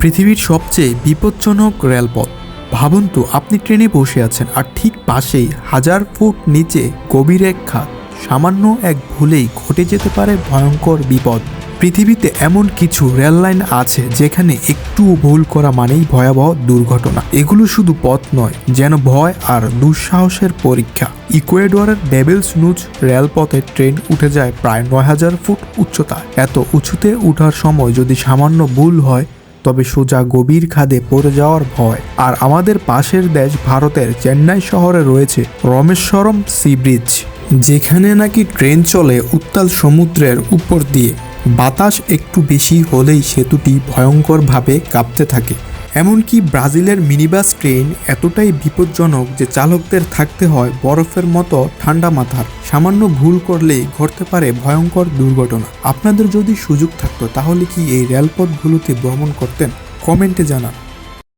পৃথিবীর সবচেয়ে বিপজ্জনক রেলপথ। ভাবুন তো, আপনি ট্রেনে বসে আছেন আর ঠিক পাশেই হাজার ফুট নিচে গভীর এক খাত। সামান্য এক ভুলেই ঘটে যেতে পারে ভয়ঙ্কর বিপদ। পৃথিবীতে এমন কিছু রেল লাইন আছে যেখানে একটুও ভুল করা মানেই ভয়াবহ দুর্ঘটনা। এগুলো শুধু পথ নয়, যেন ভয় আর দুঃসাহসের পরীক্ষা। ইকুয়েডরের ডেভিলস নুজ রেলপথে ট্রেন উঠে যায় প্রায় নয় হাজার ফুট উচ্চতা এত উঁচুতে ওঠার সময় যদি সামান্য ভুল হয় তবে সোজা গভীর খাদে পড়ে যাওয়ার ভয়। আর আমাদের পাশের দেশ ভারতের চেন্নাই শহরে রয়েছে রমেশ্বরম সি ব্রিজ, যেখানে নাকি ট্রেন চলে উত্তাল সমুদ্রের উপর দিয়ে। বাতাস একটু বেশি হলেই সেতুটি ভয়ঙ্করভাবে কাঁপতে থাকে। এমনকি ব্রাজিলের মিনিবাস ট্রেন এতটাই বিপজ্জনক যে চালকদের থাকতে হয় বরফের মতো ঠান্ডা মাথার। সামান্য ভুল করলেই ঘটতে পারে ভয়ঙ্কর দুর্ঘটনা। আপনাদের যদি সুযোগ থাকতো তাহলে কি এই রেলপথগুলোতে ভ্রমণ করতেন? কমেন্টে জানান।